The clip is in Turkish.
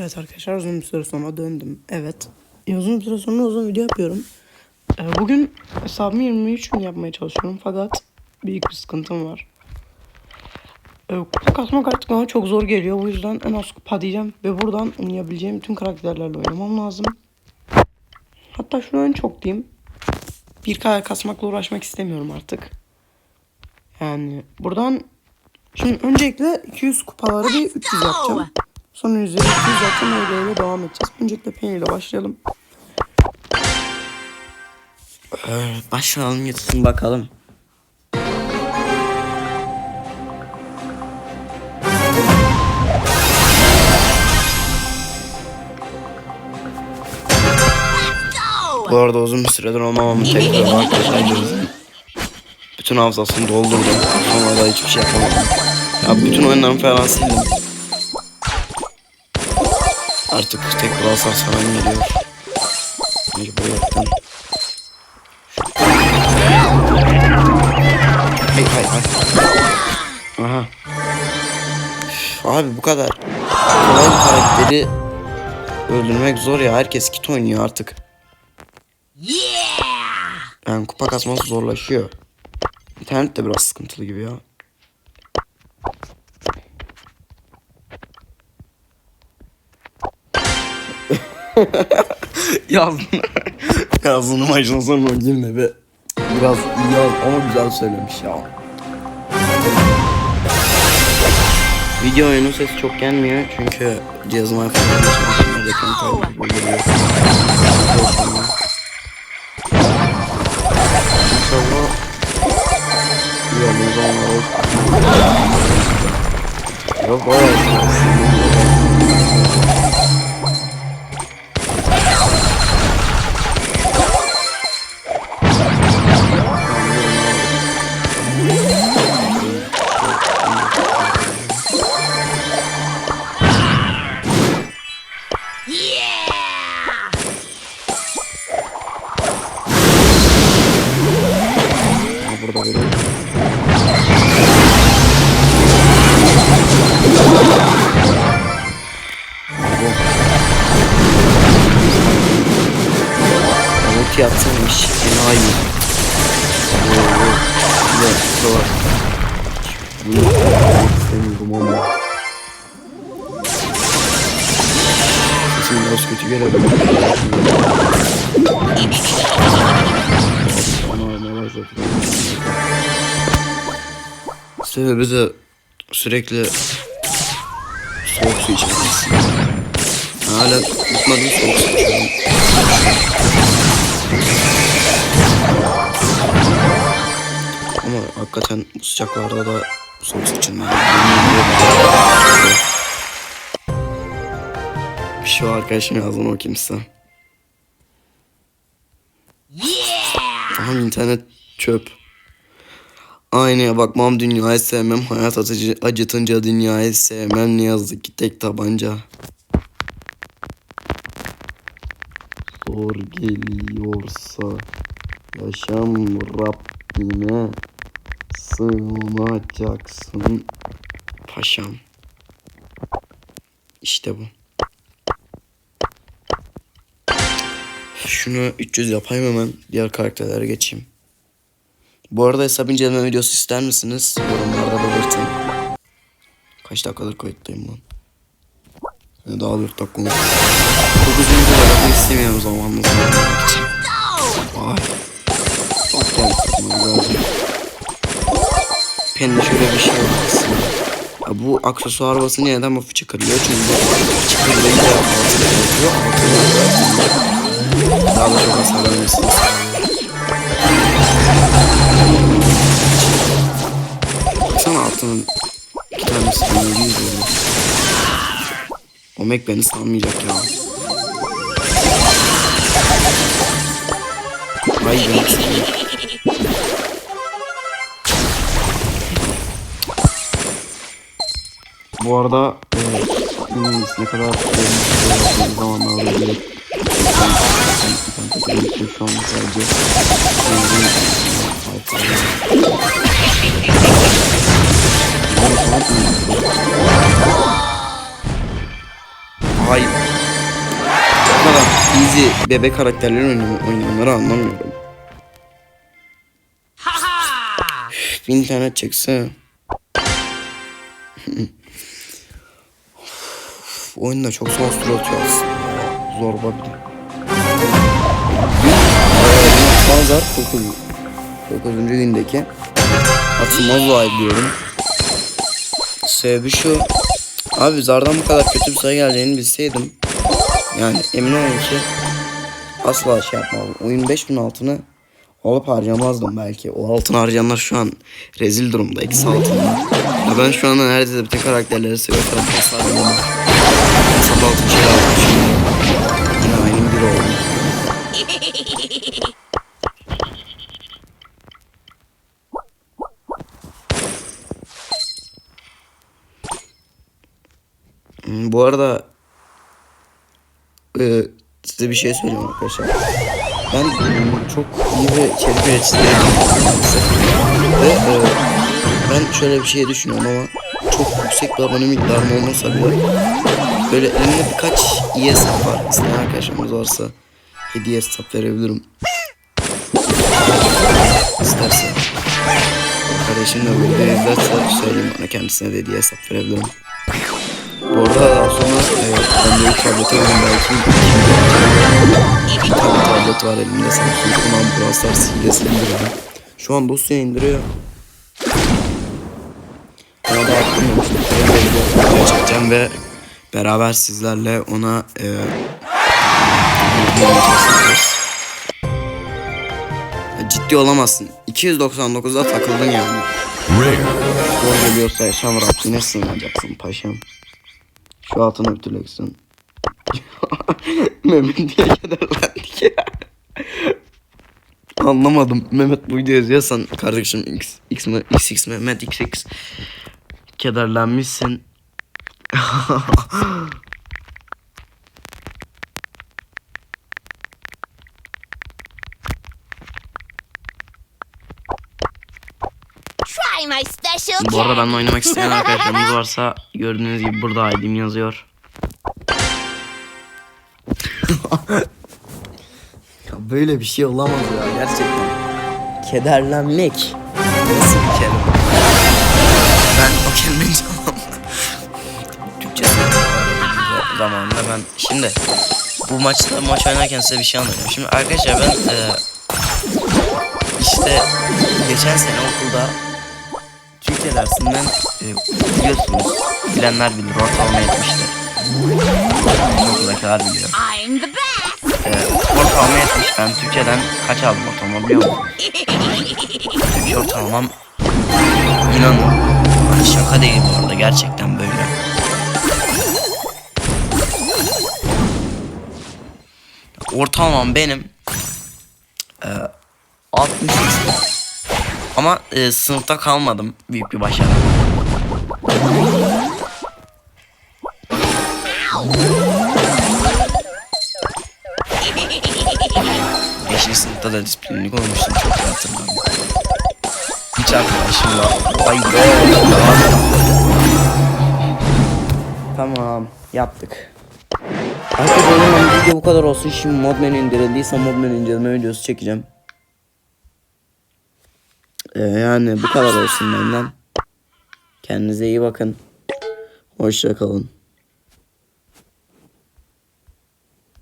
Evet arkadaşlar uzun bir süre sonra döndüm. Evet. E, uzun bir süre sonra uzun video yapıyorum. E, bugün hesabımı 23 gün yapmaya çalışıyorum. Fakat büyük bir sıkıntım var. E, kupa kasmak artık bana çok zor geliyor. Bu yüzden en az kupa diyeceğim. Ve buradan oynayabileceğim bütün karakterlerle oynamam lazım. Hatta şunu en çok diyeyim. Bir kaya kasmakla uğraşmak istemiyorum artık. Yani buradan Şimdi öncelikle 200 kupaları bir 300 yapacağım. Sonra üzeri 200 yapacağım öyle öyle devam edeceğiz. Öncelikle Penny ile başlayalım. Ee, başlayalım gitsin bakalım. Bu arada uzun bir süredir olmamamı tekrar arkadaşlar. Bütün hafızasını doldurdum. Sonra da hiçbir şey yapamadım. Ya bütün oyunlarımı falan sildim. Artık tek Brawl falan geliyor. Mecburiyetten. Hay hay hay. Aha. Üf, abi bu kadar kolay karakteri öldürmek zor ya. Herkes kit oynuyor artık. Yani kupa kasması zorlaşıyor. İnternet de biraz sıkıntılı gibi ya. Yazdın. Yazdığını başına sonra girme be. Biraz yaz ama güzel söylemiş ya. Video oyunu sesi çok gelmiyor çünkü cihazım iPhone'da çalışmıyor. Reklam kaydı geliyor. İnşallah zamanlar olur. Yok bayağı Ulti atsaymış. Enayi. Şurada var. Bunu istemiyorum ama. Sesim biraz kötü gelebilir. Sebebi de sürekli soğuk su içmesi. Hala bitmedi soğuk su içiyorum. Hakikaten bu sıcaklarda da soğuk. Bir şey var arkadaşım yazdım o kimse. Tamam internet çöp. Aynaya bakmam dünyayı sevmem hayat acıcı, acıtınca dünyayı sevmem ne yazık ki tek tabanca. Zor geliyorsa yaşam Rabbine sığınacaksın paşam. İşte bu. Şunu 300 yapayım hemen diğer karakterlere geçeyim. Bu arada hesap inceleme videosu ister misiniz? Yorumlarda belirtin. Kaç dakikadır kayıttayım lan? Yani daha 4 dakika olmuş. Çok uzun videolar istemiyorum zamanınızı ayırmak için. Vay. Pende şöyle bir şey aslında. Ya bu aksesuar basınca neden bu fıçı kırılıyor? Çünkü bu fıçı kırılınca altı kırılıyor. Daha da çok hasar vermesini. Baksana altının iki tanesi bana yüz veriyor. Omek beni sanmayacak ya. Ay ben istiyorum. Bu arada e, bilmiyorum ne kadar beğenmiş zamanlarda ben şu an sadece Ay easy bebek karakterleri oynuyor, oynayanları anlamıyorum. Üf, bir internet çekse. Üf, Oyun da çok sonsuz atıyor aslında. Zorba bir de. Pazar 9. 9. gündeki atılmaz olay diyorum. Sebebi şu. Abi zardan bu kadar kötü bir sayı geleceğini bilseydim. Yani emin olun ki asla şey yapmazdım. Oyun 5000 altını alıp harcamazdım belki. O altın harcayanlar şu an rezil durumda. Eksi altında. Ya ben şu anda neredeyse bütün karakterleri seviyorum. Sabah oldu. Hmm, Bu arada e, size bir şey söyleyeyim arkadaşlar. Ben çok iyi bir içerik üreticisi değilim. Ve e, ben şöyle bir şey düşünüyorum ama çok yüksek bir abone miktarım olmasa bile böyle elimde birkaç iyi hesap var. İsteyen arkadaşlarımız varsa hediye hesap verebilirim. İsterse. Kardeşim de böyle izlerse söyleyeyim bana kendisine de hediye hesap verebilirim. Bu arada daha sonra e, ben de bir tablete alayım belki. Bir tane tablet var elimde Samsung Command Brawl Stars hilesi indirdim. Şu an dosya indiriyor. Ona da attırmamıştım. Video çekeceğim ve beraber sizlerle ona e, ciddi olamazsın. 299'da takıldın yani. Gol geliyorsa yaşam Rabbine sığınacaksın paşam. Şu altını ütüleksin. Mehmet diye kederlendik ya. Anlamadım. Mehmet bu videoyu yazıyorsan kardeşim X, X, X, X Mehmet XX kederlenmişsin. Try my special Bu arada benimle oynamak isteyen arkadaşlarımız varsa gördüğünüz gibi burada ID'm yazıyor. ya böyle bir şey olamaz ya gerçekten. Kederlenmek. Nasıl bir kelime? Ben o kelimeyi zamanında ben şimdi bu maçta maç oynarken size bir şey anlatayım. Şimdi arkadaşlar ben e, işte geçen sene okulda Türkçe dersinden e, biliyorsunuz bilenler bilir ortalama etmiştir. Okuldakiler biliyor. E, ortalama etmiş ben Türkçeden kaç aldım ortalama biliyor musunuz? Türkçe ortalamam inanın şaka değil bu arada gerçekten böyle. Ortalamam benim e, 63 ama e, sınıfta kalmadım. Büyük bir başarı. Beşinci sınıfta da disiplinlik olmuştum çok iyi hatırlıyorum. Hiç arkadaşımla ay be. Tamam yaptık. Arkadaşlar video bu kadar olsun. Şimdi Modman indirildiyse Modman inceleme videosu çekeceğim. Ee, yani bu kadar olsun benden. Kendinize iyi bakın. Hoşça kalın.